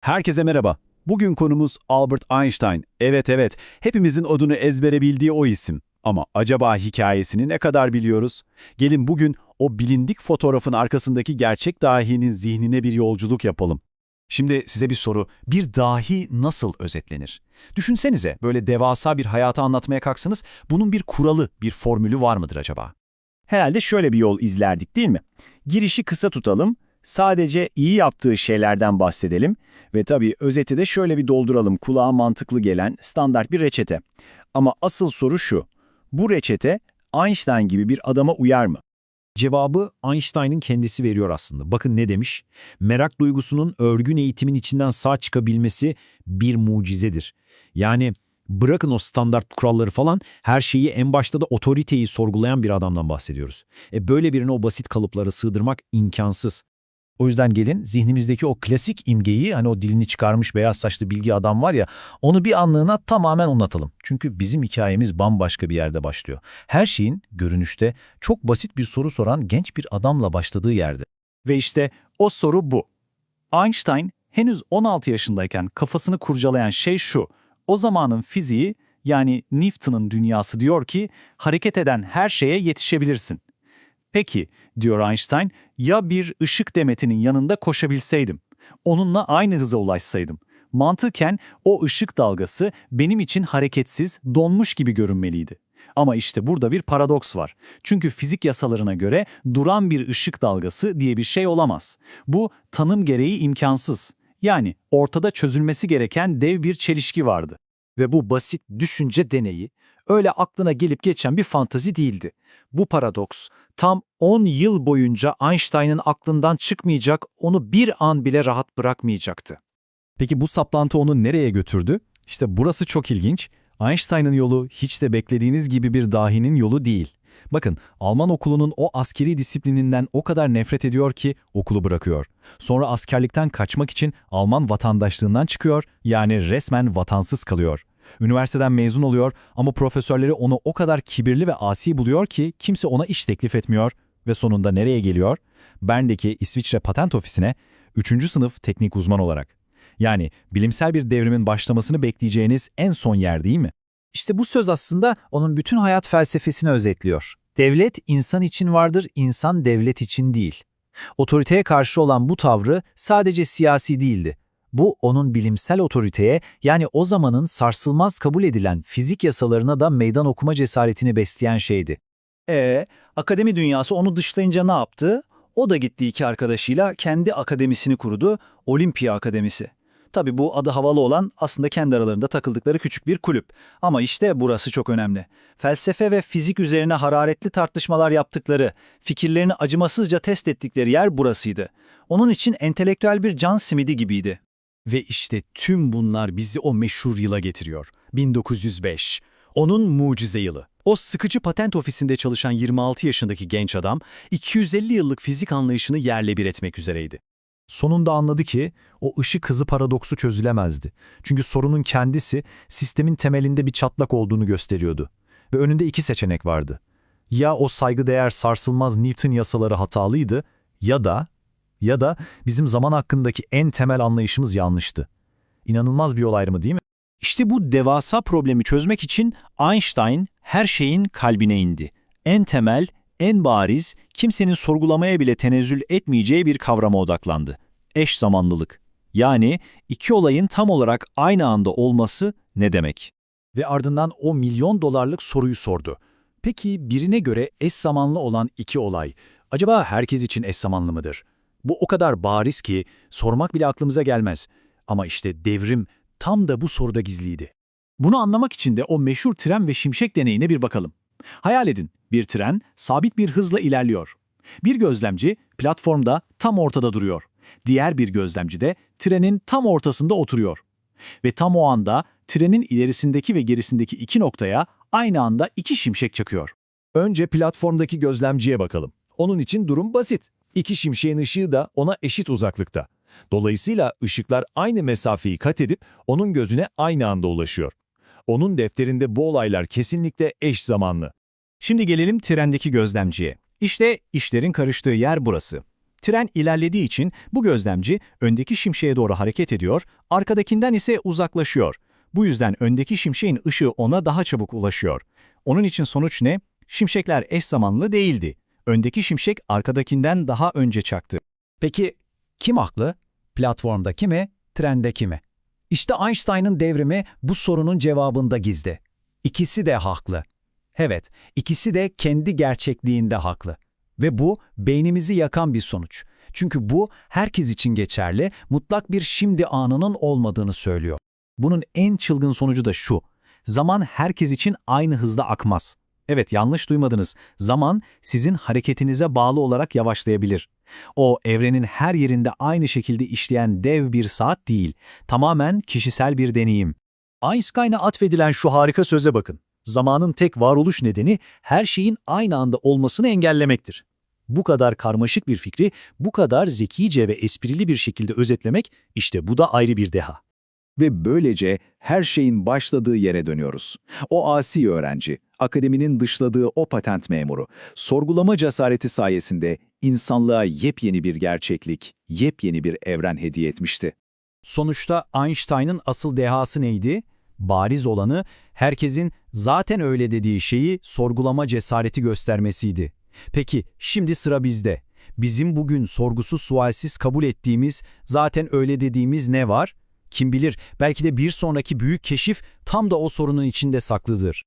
Herkese merhaba. Bugün konumuz Albert Einstein. Evet evet, hepimizin adını ezbere bildiği o isim. Ama acaba hikayesini ne kadar biliyoruz? Gelin bugün o bilindik fotoğrafın arkasındaki gerçek dahinin zihnine bir yolculuk yapalım. Şimdi size bir soru. Bir dahi nasıl özetlenir? Düşünsenize böyle devasa bir hayatı anlatmaya kalksanız bunun bir kuralı, bir formülü var mıdır acaba? Herhalde şöyle bir yol izlerdik değil mi? Girişi kısa tutalım, sadece iyi yaptığı şeylerden bahsedelim ve tabii özeti de şöyle bir dolduralım kulağa mantıklı gelen standart bir reçete. Ama asıl soru şu, bu reçete Einstein gibi bir adama uyar mı? Cevabı Einstein'ın kendisi veriyor aslında. Bakın ne demiş? Merak duygusunun örgün eğitimin içinden sağ çıkabilmesi bir mucizedir. Yani bırakın o standart kuralları falan her şeyi en başta da otoriteyi sorgulayan bir adamdan bahsediyoruz. E böyle birini o basit kalıplara sığdırmak imkansız. O yüzden gelin zihnimizdeki o klasik imgeyi hani o dilini çıkarmış beyaz saçlı bilgi adam var ya onu bir anlığına tamamen unutalım. Çünkü bizim hikayemiz bambaşka bir yerde başlıyor. Her şeyin görünüşte çok basit bir soru soran genç bir adamla başladığı yerde. Ve işte o soru bu. Einstein henüz 16 yaşındayken kafasını kurcalayan şey şu. O zamanın fiziği yani Newton'un dünyası diyor ki hareket eden her şeye yetişebilirsin. Peki, diyor Einstein, ya bir ışık demetinin yanında koşabilseydim? Onunla aynı hıza ulaşsaydım. Mantıken o ışık dalgası benim için hareketsiz, donmuş gibi görünmeliydi. Ama işte burada bir paradoks var. Çünkü fizik yasalarına göre duran bir ışık dalgası diye bir şey olamaz. Bu tanım gereği imkansız. Yani ortada çözülmesi gereken dev bir çelişki vardı. Ve bu basit düşünce deneyi öyle aklına gelip geçen bir fantazi değildi. Bu paradoks tam 10 yıl boyunca Einstein'ın aklından çıkmayacak, onu bir an bile rahat bırakmayacaktı. Peki bu saplantı onu nereye götürdü? İşte burası çok ilginç. Einstein'ın yolu hiç de beklediğiniz gibi bir dahinin yolu değil. Bakın, Alman okulunun o askeri disiplininden o kadar nefret ediyor ki okulu bırakıyor. Sonra askerlikten kaçmak için Alman vatandaşlığından çıkıyor, yani resmen vatansız kalıyor. Üniversiteden mezun oluyor ama profesörleri onu o kadar kibirli ve asi buluyor ki kimse ona iş teklif etmiyor ve sonunda nereye geliyor? Bern'deki İsviçre Patent Ofisi'ne 3. sınıf teknik uzman olarak. Yani bilimsel bir devrimin başlamasını bekleyeceğiniz en son yer değil mi? İşte bu söz aslında onun bütün hayat felsefesini özetliyor. Devlet insan için vardır, insan devlet için değil. Otoriteye karşı olan bu tavrı sadece siyasi değildi. Bu onun bilimsel otoriteye yani o zamanın sarsılmaz kabul edilen fizik yasalarına da meydan okuma cesaretini besleyen şeydi. E, akademi dünyası onu dışlayınca ne yaptı? O da gitti iki arkadaşıyla kendi akademisini kurdu, Olimpiya Akademisi. Tabii bu adı havalı olan aslında kendi aralarında takıldıkları küçük bir kulüp. Ama işte burası çok önemli. Felsefe ve fizik üzerine hararetli tartışmalar yaptıkları, fikirlerini acımasızca test ettikleri yer burasıydı. Onun için entelektüel bir can simidi gibiydi. Ve işte tüm bunlar bizi o meşhur yıla getiriyor. 1905. Onun mucize yılı. O sıkıcı patent ofisinde çalışan 26 yaşındaki genç adam 250 yıllık fizik anlayışını yerle bir etmek üzereydi. Sonunda anladı ki o ışık hızı paradoksu çözülemezdi. Çünkü sorunun kendisi sistemin temelinde bir çatlak olduğunu gösteriyordu. Ve önünde iki seçenek vardı. Ya o saygıdeğer sarsılmaz Newton yasaları hatalıydı ya da ya da bizim zaman hakkındaki en temel anlayışımız yanlıştı. İnanılmaz bir yol ayrımı değil mi? İşte bu devasa problemi çözmek için Einstein her şeyin kalbine indi. En temel, en bariz, kimsenin sorgulamaya bile tenezzül etmeyeceği bir kavrama odaklandı. Eş zamanlılık. Yani iki olayın tam olarak aynı anda olması ne demek? Ve ardından o milyon dolarlık soruyu sordu. Peki birine göre eş zamanlı olan iki olay, acaba herkes için eş zamanlı mıdır? Bu o kadar bariz ki sormak bile aklımıza gelmez. Ama işte devrim tam da bu soruda gizliydi. Bunu anlamak için de o meşhur tren ve şimşek deneyine bir bakalım. Hayal edin, bir tren sabit bir hızla ilerliyor. Bir gözlemci platformda tam ortada duruyor. Diğer bir gözlemci de trenin tam ortasında oturuyor. Ve tam o anda trenin ilerisindeki ve gerisindeki iki noktaya aynı anda iki şimşek çakıyor. Önce platformdaki gözlemciye bakalım. Onun için durum basit. İki şimşeğin ışığı da ona eşit uzaklıkta. Dolayısıyla ışıklar aynı mesafeyi kat edip onun gözüne aynı anda ulaşıyor. Onun defterinde bu olaylar kesinlikle eş zamanlı. Şimdi gelelim trendeki gözlemciye. İşte işlerin karıştığı yer burası. Tren ilerlediği için bu gözlemci öndeki şimşeğe doğru hareket ediyor, arkadakinden ise uzaklaşıyor. Bu yüzden öndeki şimşeğin ışığı ona daha çabuk ulaşıyor. Onun için sonuç ne? Şimşekler eş zamanlı değildi. Öndeki şimşek arkadakinden daha önce çaktı. Peki kim haklı? Platformdaki mi, trendeki mi? İşte Einstein'ın devrimi bu sorunun cevabında gizli. İkisi de haklı. Evet, ikisi de kendi gerçekliğinde haklı. Ve bu beynimizi yakan bir sonuç. Çünkü bu herkes için geçerli, mutlak bir şimdi anının olmadığını söylüyor. Bunun en çılgın sonucu da şu. Zaman herkes için aynı hızda akmaz. Evet yanlış duymadınız. Zaman sizin hareketinize bağlı olarak yavaşlayabilir. O evrenin her yerinde aynı şekilde işleyen dev bir saat değil. Tamamen kişisel bir deneyim. Einstein'a atfedilen şu harika söze bakın. Zamanın tek varoluş nedeni her şeyin aynı anda olmasını engellemektir. Bu kadar karmaşık bir fikri bu kadar zekice ve esprili bir şekilde özetlemek işte bu da ayrı bir deha. Ve böylece her şeyin başladığı yere dönüyoruz. O asi öğrenci, akademinin dışladığı o patent memuru, sorgulama cesareti sayesinde insanlığa yepyeni bir gerçeklik, yepyeni bir evren hediye etmişti. Sonuçta Einstein'ın asıl dehası neydi? Bariz olanı herkesin zaten öyle dediği şeyi sorgulama cesareti göstermesiydi. Peki şimdi sıra bizde. Bizim bugün sorgusuz sualsiz kabul ettiğimiz, zaten öyle dediğimiz ne var? Kim bilir belki de bir sonraki büyük keşif tam da o sorunun içinde saklıdır.